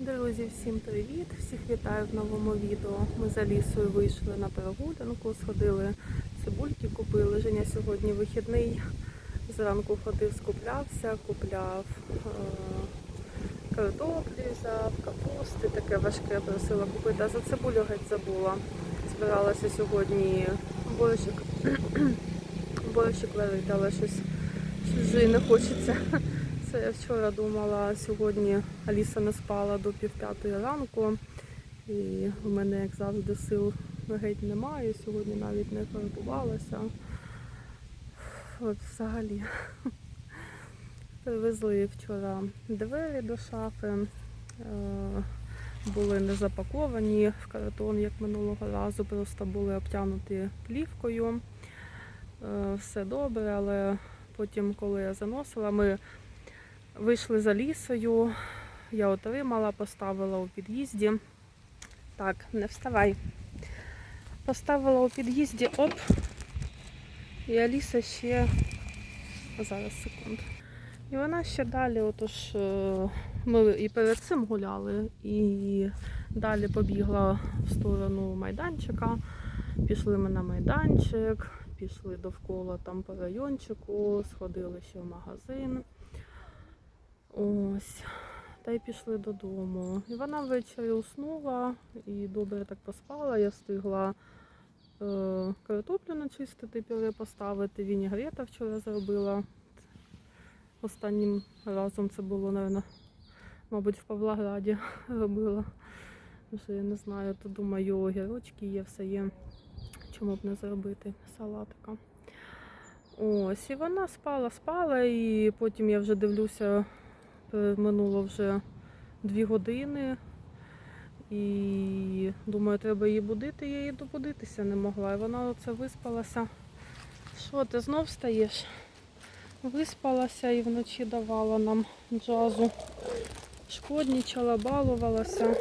Друзі, всім привіт! Всіх вітаю в новому відео. Ми за лісою вийшли на прогулянку, сходили цибульки, купили. Женя сьогодні вихідний. Зранку ходив, скуплявся, купляв е- картоплі, взяв, капусти, таке важке просила купити. А за цибулю геть забула. Збиралася сьогодні борщик, борщик варити, але щось, вже не хочеться. Це я вчора думала, сьогодні Аліса не спала до півп'ятої ранку. І в мене, як завжди, сил геть немає. Сьогодні навіть не фарбувалася. От взагалі. Привезли вчора двері до шафи. Е, Були не запаковані в картон, як минулого разу, просто були обтягнуті плівкою. Е, Все добре, але потім, коли я заносила, ми Вийшли за лісою, я отримала, поставила у під'їзді. Так, не вставай. Поставила у під'їзді, оп. І Аліса ще. Зараз секунду. І вона ще далі, отож, е, ми і перед цим гуляли, і далі побігла в сторону майданчика. Пішли ми на майданчик, пішли довкола там по райончику, сходили ще в магазин. Ось. Та й пішли додому. І вона ввечері уснула і добре так поспала. Я встигла е, картоплю начистити, пюре поставити. Вінігрета вчора зробила. Останнім разом це було, напевно, мабуть, в Павлограді робила. Вже я не знаю, то думаю, огірочки є, все є. Чому б не зробити салатика. Ось, і вона спала, спала, і потім я вже дивлюся, Минуло вже дві години. І думаю, треба її будити, я її добудитися не могла. І вона оце виспалася. Що, ти знов встаєш? Виспалася і вночі давала нам джазу. Шкоднічала, балувалася.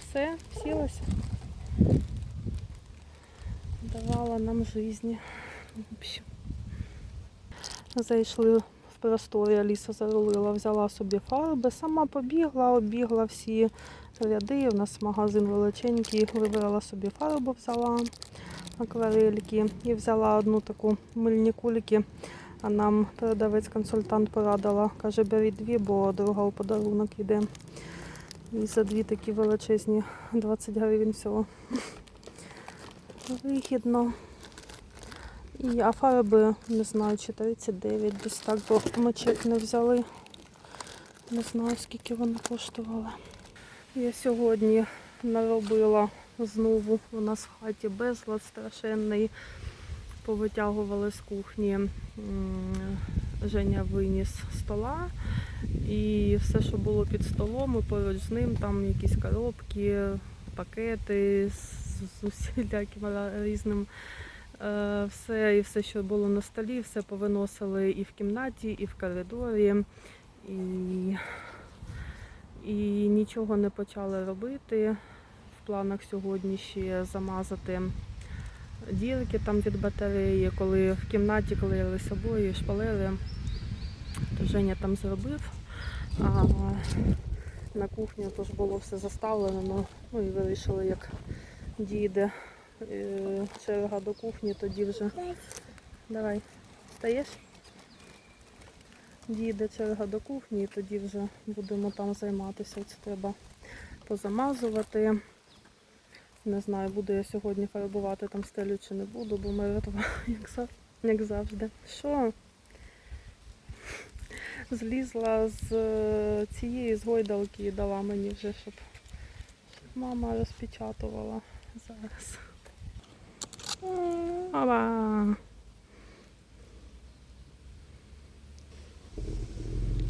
Все, сілася. Давала нам житті. Зайшли просторі Аліса зарулила, взяла собі фарби, сама побігла, обігла всі ряди. У нас магазин величенький, вибрала собі фарбу, взяла акварельки і взяла одну таку мильні кульки. А нам продавець-консультант порадила, каже, беріть дві, бо друга у подарунок йде. І за дві такі величезні 20 гривень всього. Вигідно. І, а фарби, не знаю, чи 39, десь так, бо ми не взяли. Не знаю, скільки вони коштували. Я сьогодні наробила знову у нас в хаті безлад страшенний. Повитягували з кухні. Женя виніс стола і все, що було під столом, і поруч з ним там якісь коробки, пакети з, усіляким різним Все і все, що було на столі, все повиносили і в кімнаті, і в коридорі, і, і нічого не почали робити. В планах сьогодні ще замазати дірки там від батареї, коли в кімнаті клеїлися обої, шпалери, то Женя там зробив. А на кухні теж було все заставлено, ну і вирішили, як дійде е, черга до кухні, тоді вже. Давай, стаєш? Дійде черга до кухні, і тоді вже будемо там займатися. Це треба позамазувати. Не знаю, буду я сьогодні фарбувати там стелю чи не буду, бо мертва, як, завжди. Що? Злізла з е, цієї з гойдалки і дала мені вже, щоб мама розпечатувала зараз. Опа.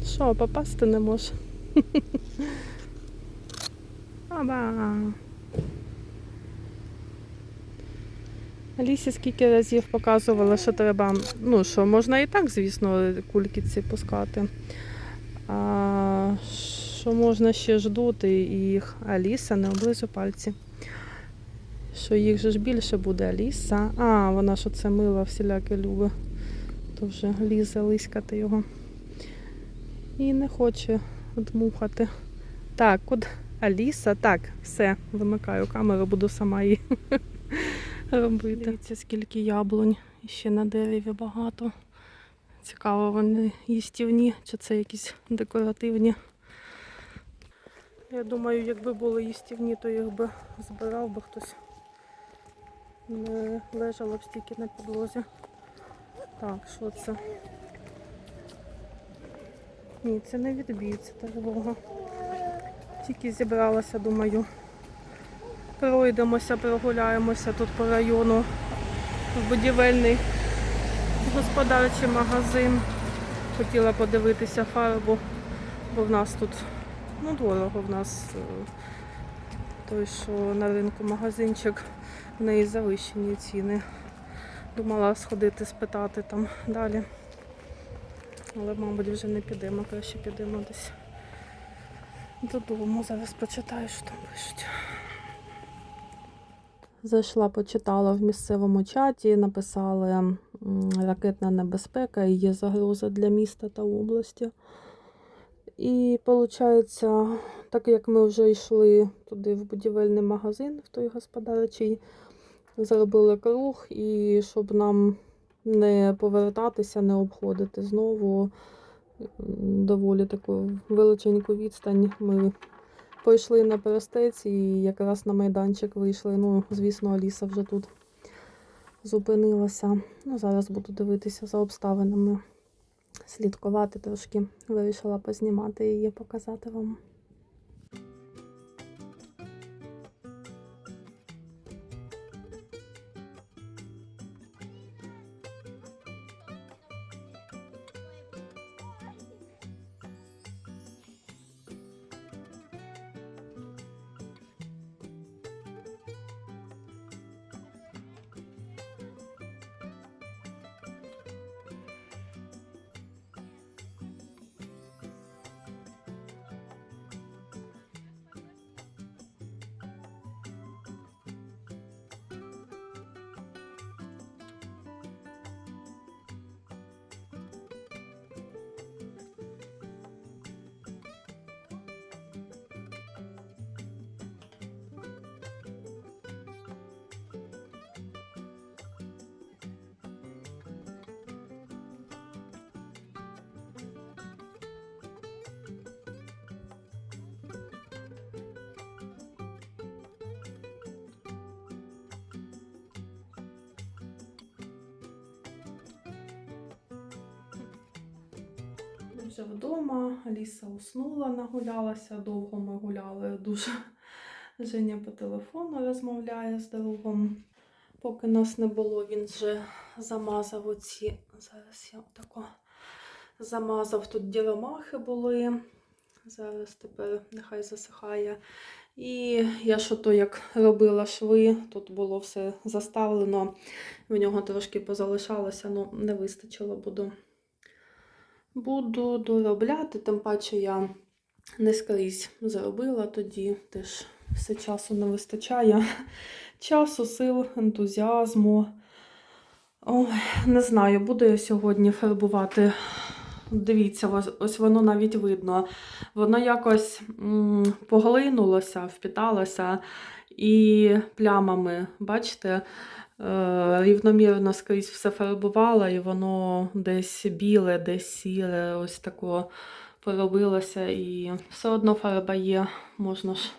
Що, попасти не може? Опа. Алісі скільки разів показувала, що треба, ну що можна і так, звісно, кульки ці пускати. А що можна ще ждути їх. Аліса, не облизу пальці що їх же ж більше буде Аліса. А, вона ж оце мила всіляке любить. То вже лізе лиськати його. І не хоче дмухати. Так, от Аліса. Так, все, вимикаю камеру, буду сама її робити. Дивіться, скільки яблунь. І ще на дереві багато. Цікаво, вони їстівні, чи це якісь декоративні. Я думаю, якби були їстівні, то їх би збирав би хтось. Не лежало б стільки на підлозі. Так, що це? Ні, це не відбій, це тривога. Тільки зібралася, думаю. Пройдемося, прогуляємося тут по району в будівельний господарчий магазин. Хотіла подивитися фарбу, бо в нас тут ну, дорого в нас е, той, що на ринку магазинчик, в неї завищені ціни. Думала сходити спитати там далі. Але, мабуть, вже не підемо, краще підемо десь додому. Зараз почитаю, що там пишуть. Зайшла, почитала в місцевому чаті, написали ракетна небезпека і є загроза для міста та області. І виходить, так як ми вже йшли туди в будівельний магазин, в той господарчий, зробили круг, і щоб нам не повертатися, не обходити знову доволі таку величеньку відстань. Ми Пойшли на перестець і якраз на майданчик вийшли. Ну, звісно, Аліса вже тут зупинилася. Ну, зараз буду дивитися за обставинами, слідкувати трошки. Вирішила познімати її, показати вам. Вже вдома, Аліса уснула, нагулялася, довго ми гуляли дуже. Женя по телефону розмовляє з другом. Поки нас не було, він вже замазав оці. Зараз я отако замазав. Тут діромахи були. Зараз тепер нехай засихає. І я що то як робила шви, тут було все заставлено. В нього трошки позалишалося, ну не вистачило, буду Буду доробляти, тим паче я не скрізь зробила тоді, теж все часу не вистачає. Часу, сил, ентузіазму. Ой, не знаю, буду я сьогодні фарбувати. Дивіться, ось- воно навіть видно. Воно якось м, поглинулося, впіталося і плямами, бачите, рівномірно скрізь все фарбувала, і воно десь біле, десь сіре, ось тако поробилося. І все одно фарба є, можна ж.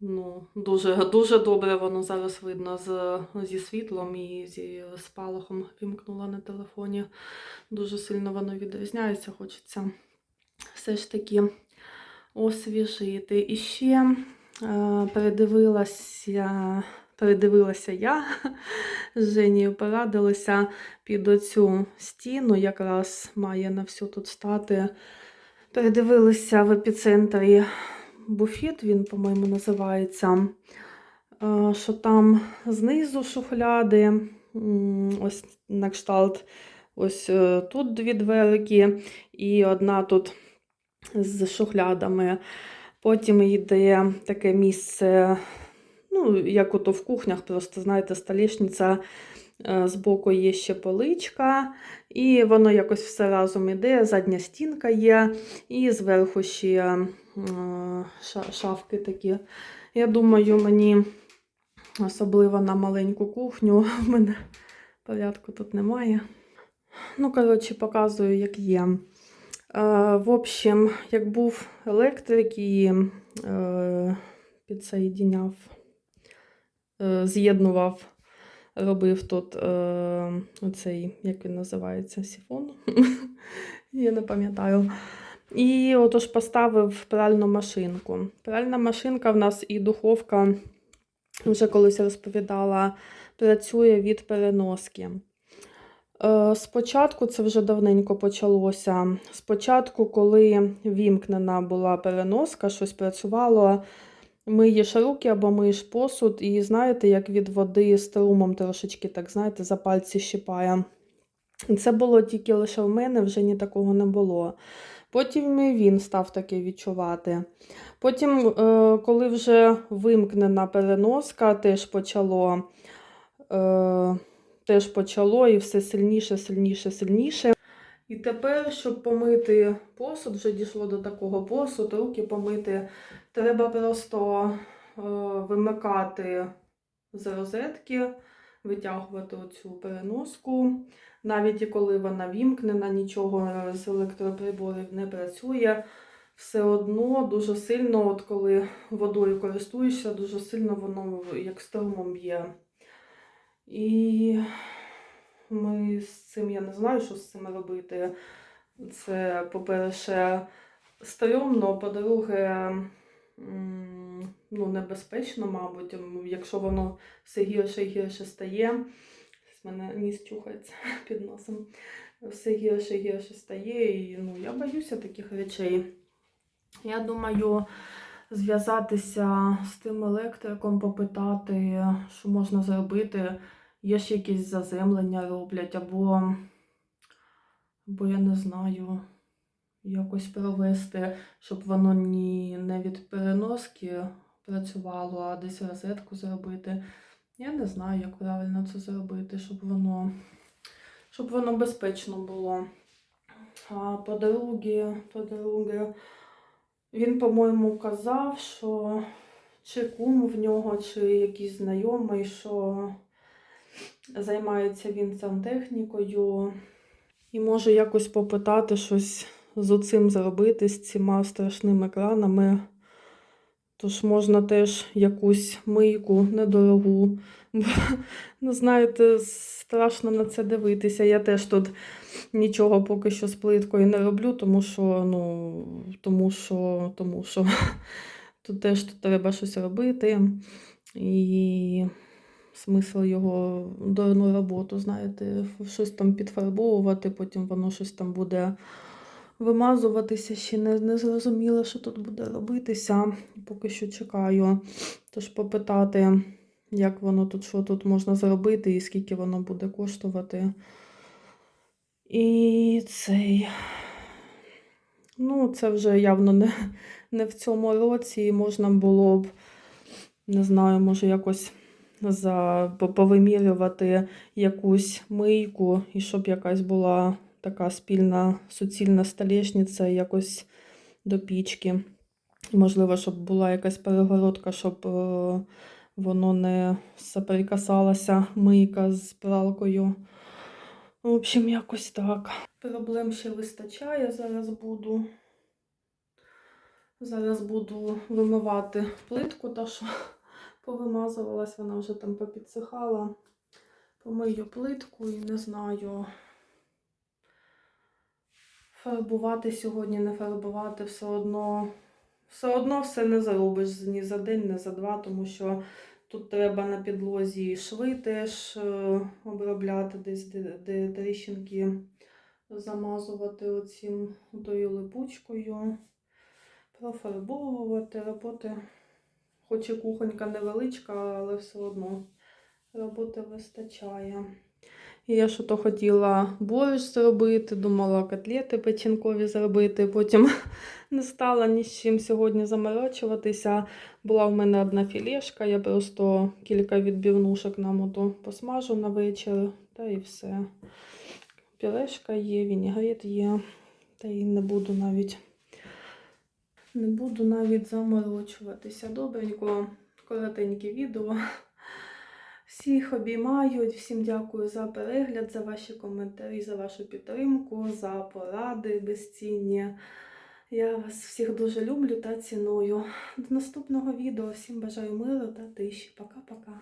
Ну, дуже, дуже добре воно зараз видно з, зі світлом і зі спалахом вімкнула на телефоні. Дуже сильно воно відрізняється, хочеться все ж таки освіжити. І ще е, передивилася, передивилася я з Женією, порадилася під оцю стіну, якраз має на всю тут стати. Передивилися в епіцентрі буфет, він, по-моєму, називається. Що там знизу шухляди, ось на кшталт, ось е, тут дві дверки, і одна тут з шухлядами. Потім йде таке місце, ну, як ото в кухнях, просто, знаєте, столішниця, Е, Збоку є ще поличка, і воно якось все разом іде. Задня стінка є, і зверху ще е, шафки такі. Я думаю, мені особливо на маленьку кухню. В мене порядку тут немає. Ну, коротше, показую, як є. Е, в общем, як був електрик і підсоєдіняв, з'єднував, робив тут е, оцей, як він називається, сіфон. Я не пам'ятаю. І отож поставив пральну машинку. Пральна машинка в нас і духовка, вже колись розповідала, працює від переноски. Е, Спочатку це вже давненько почалося. Спочатку, коли вімкнена була переноска, щось працювало, миєш руки або миєш посуд, і знаєте, як від води струмом трошечки, так знаєте, за пальці щипає. Це було тільки лише в мене, вже ні такого не було. Потім і він став таке відчувати. Потім, е, коли вже вимкнена переноска, теж почало. Е, теж почало і все сильніше, сильніше, сильніше. І тепер, щоб помити посуд, вже дійшло до такого посуд, руки помити, треба просто е, вимикати з розетки, витягувати оцю переноску. Навіть і коли вона вімкнена, нічого з електроприборів не працює. Все одно дуже сильно, от коли водою користуєшся, дуже сильно воно як струмом б'є. І ми з цим я не знаю, що з цим робити. Це, по-перше, стрьомно, по-друге, ну, небезпечно, мабуть, якщо воно все гірше і гірше стає. З мене ніс чухається під носом. Все гірше і гірше стає. І ну, я боюся таких речей. Я думаю, зв'язатися з тим електриком, попитати, що можна зробити. Є ж якісь заземлення роблять, або, або я не знаю, якось провести, щоб воно ні, не від переноски працювало, а десь розетку зробити. Я не знаю, як правильно це зробити, щоб воно, щоб воно безпечно було. А по-друге, по-друге, він, по-моєму, казав, що чи кум в нього, чи якийсь знайомий, що займається він сантехнікою. І може якось попитати щось з оцим зробити, з цими страшними кранами. Тож можна теж якусь мийку недорогу. Бо, ну, знаєте, страшно на це дивитися. Я теж тут нічого поки що з плиткою не роблю, тому що, ну, тому що, тому що тут теж тут треба щось робити. І смисл його дурну роботу, знаєте, щось там підфарбовувати, потім воно щось там буде вимазуватися, ще не, не зрозуміло, що тут буде робитися. Поки що чекаю. Тож попитати, як воно тут, що тут можна зробити і скільки воно буде коштувати. І цей. Ну, це вже явно не, не в цьому році, можна було б, не знаю, може якось за, повимірювати якусь мийку, і щоб якась була така спільна суцільна столешниця якось до пічки. Можливо, щоб була якась перегородка, щоб е, воно не соприкасалася мийка з пралкою. В общем, якось так. Проблем ще вистачає. Зараз буду. Зараз буду вимивати плитку, та що повимазувалась, вона вже там попідсихала. Помию плитку і не знаю. Фарбувати сьогодні, не фарбувати все одно. Все одно все не заробиш ні за день, ні за два, тому що тут треба на підлозі шви теж е, обробляти, десь де, тріщинки замазувати оцім тою липучкою, профарбовувати, роботи. Хоч і кухонька невеличка, але все одно роботи вистачає. І я що то хотіла борщ зробити, думала котлети печінкові зробити. Потім не стала ні з чим сьогодні заморочуватися. Була в мене одна філешка, я просто кілька відбівнушок нам ото посмажу на вечір, та і все. Пюрешка є, вінігрет є, та й не буду навіть. Не буду навіть заморочуватися. Добренько, коротеньке відео. Всіх обіймаю, всім дякую за перегляд, за ваші коментарі, за вашу підтримку, за поради безцінні. Я вас всіх дуже люблю та ціную. До наступного відео. Всім бажаю миру та тиші. Пока-пока.